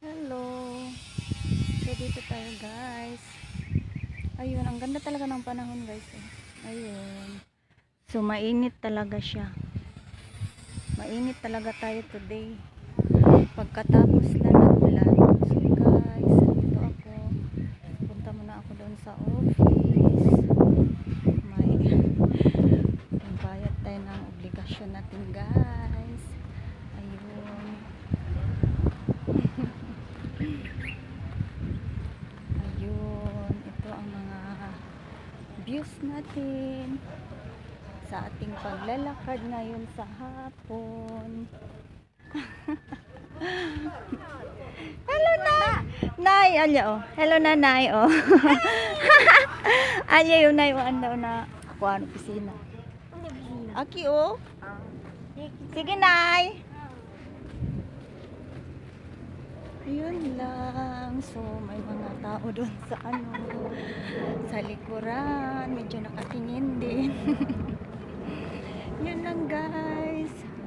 Hello. So, dito tayo guys. Ayun, ang ganda talaga ng panahon guys. eh. Ayun. So, mainit talaga siya. Mainit talaga tayo today. Pagkatapos na ng ulan. So, guys, dito ako. Punta muna ako doon sa office. May bayad tayo ng obligasyon natin guys. Ayun. Ayun, ito ang mga views natin sa ating paglalakad ngayon sa hapon. Hello na. Nay, alya oh. Hello na nay oh. alya yung nay oh, daw na kuan opisina. Aki oh. Sige nay. Ayun lang. So, may mga tao doon sa ano, sa likuran. Medyo nakatingin din. Yun lang guys.